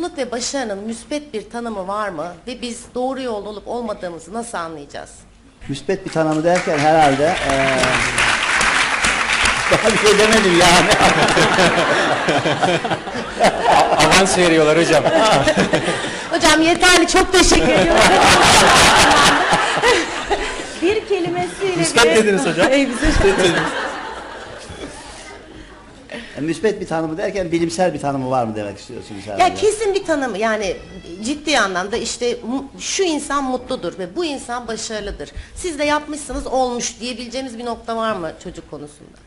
mutluluk ve başarının müspet bir tanımı var mı? Ve biz doğru yolda olup olmadığımızı nasıl anlayacağız? Müspet bir tanımı derken herhalde eee daha bir şey demedim yani. Avans veriyorlar hocam. Hocam yeterli çok teşekkür ediyorum. Bir kelimesiyle Müspet bile- dediniz hocam. Ey bize E, müspet bir tanımı derken bilimsel bir tanımı var mı demek istiyorsunuz herhalde? ya kesin bir tanımı yani ciddi anlamda işte şu insan mutludur ve bu insan başarılıdır. Siz de yapmışsınız olmuş diyebileceğimiz bir nokta var mı çocuk konusunda?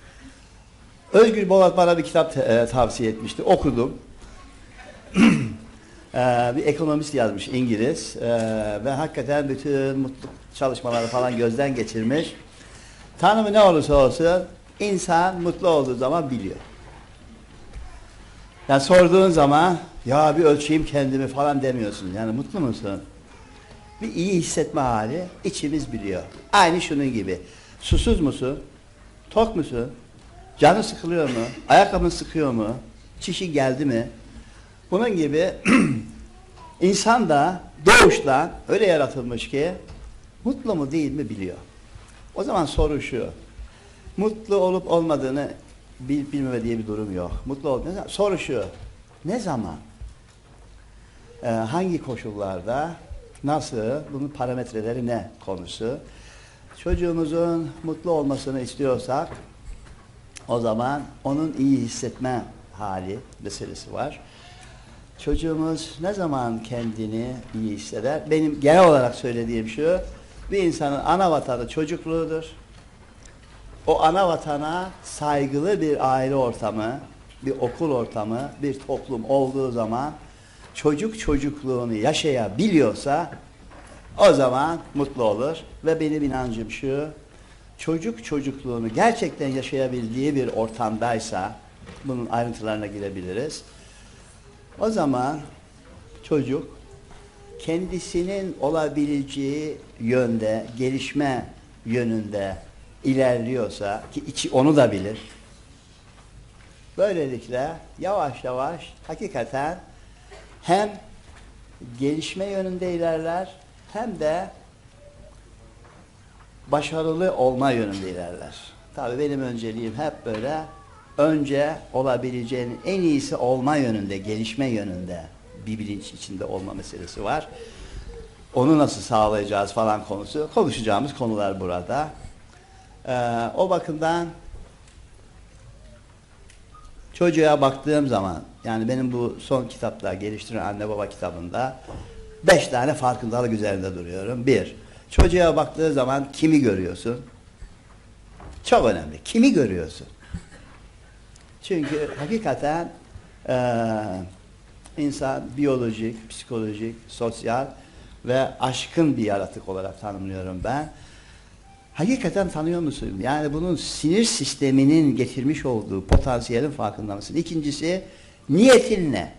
Özgür Bolat bana bir kitap e, tavsiye etmişti. Okudum. Eee, bir ekonomist yazmış İngiliz Eee, ve hakikaten bütün mutluluk çalışmaları falan gözden geçirmiş. Tanımı ne olursa olsun insan mutlu olduğu zaman biliyor. Yani sorduğun zaman ya bir ölçeyim kendimi falan demiyorsun. Yani mutlu musun? Bir iyi hissetme hali içimiz biliyor. Aynı şunun gibi. Susuz musun? Tok musun? Canı sıkılıyor mu? Ayakkabın sıkıyor mu? Çişi geldi mi? Bunun gibi insan da doğuştan öyle yaratılmış ki mutlu mu değil mi biliyor. O zaman soru şu. Mutlu olup olmadığını bil, bilmeme diye bir durum yok. Mutlu ol. Soru şu. Ne zaman? Ee, hangi koşullarda? Nasıl? Bunun parametreleri ne konusu? Çocuğumuzun mutlu olmasını istiyorsak o zaman onun iyi hissetme hali meselesi var. Çocuğumuz ne zaman kendini iyi hisseder? Benim genel olarak söylediğim şu, bir insanın ana vatanı çocukluğudur. O ana vatana saygılı bir aile ortamı, bir okul ortamı, bir toplum olduğu zaman çocuk çocukluğunu yaşayabiliyorsa o zaman mutlu olur ve benim inancım şu, çocuk çocukluğunu gerçekten yaşayabildiği bir ortamdaysa, bunun ayrıntılarına girebiliriz. O zaman çocuk kendisinin olabileceği yönde, gelişme yönünde ilerliyorsa ki içi onu da bilir. Böylelikle yavaş yavaş hakikaten hem gelişme yönünde ilerler hem de başarılı olma yönünde ilerler. Tabii benim önceliğim hep böyle önce olabileceğinin en iyisi olma yönünde, gelişme yönünde bir bilinç içinde olma meselesi var. Onu nasıl sağlayacağız falan konusu konuşacağımız konular burada. Ee, o bakımdan çocuğa baktığım zaman yani benim bu son kitapta geliştiren anne baba kitabında beş tane farkındalık üzerinde duruyorum. Bir, çocuğa baktığı zaman kimi görüyorsun? Çok önemli. Kimi görüyorsun? Çünkü hakikaten eee, insan biyolojik, psikolojik, sosyal ve aşkın bir yaratık olarak tanımlıyorum ben. Hakikaten tanıyor musun? Yani bunun sinir sisteminin getirmiş olduğu potansiyelin farkında mısın? İkincisi niyetin ne?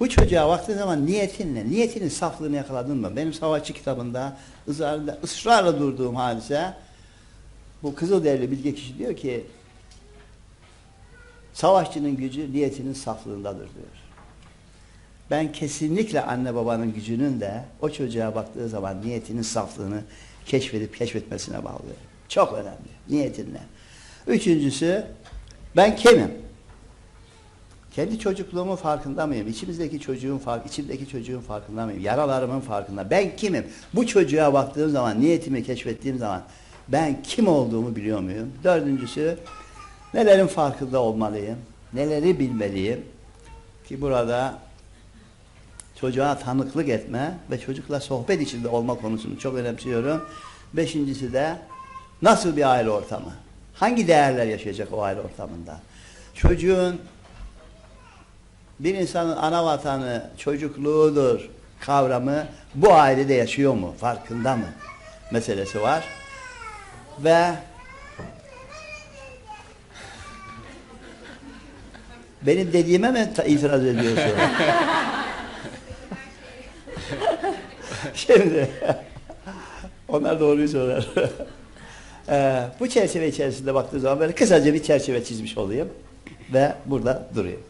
Bu çocuğa baktığın zaman niyetin ne? Niyetinin saflığını yakaladın mı? Benim savaşçı kitabında ısrarla, ısrarla durduğum hadise bu Kızılderili bilge kişi diyor ki savaşçının gücü niyetinin saflığındadır diyor. Ben kesinlikle anne babanın gücünün de o çocuğa baktığı zaman niyetinin saflığını keşfedip keşfetmesine bağlıyorum. Çok önemli. Niyetinle. Üçüncüsü ben kimim? Kendi çocukluğumun farkında mıyım? İçimizdeki çocuğun fark, içimdeki çocuğun farkında mıyım? Yaralarımın farkında. Ben kimim? Bu çocuğa baktığım zaman, niyetimi keşfettiğim zaman ben kim olduğumu biliyor muyum? Dördüncüsü nelerin farkında olmalıyım? Neleri bilmeliyim? Ki burada çocuğa tanıklık etme ve çocukla sohbet içinde olma konusunu çok önemsiyorum. Beşincisi de nasıl bir aile ortamı? Hangi değerler yaşayacak o aile ortamında? Çocuğun bir insanın ana vatanı çocukluğudur kavramı bu ailede yaşıyor mu? Farkında mı? Meselesi var. Ve benim dediğime mi itiraz ediyorsun? Şimdi onlar doğruyu söyler. Ee, bu çerçeve içerisinde baktığı zaman böyle kısaca bir çerçeve çizmiş olayım ve burada durayım.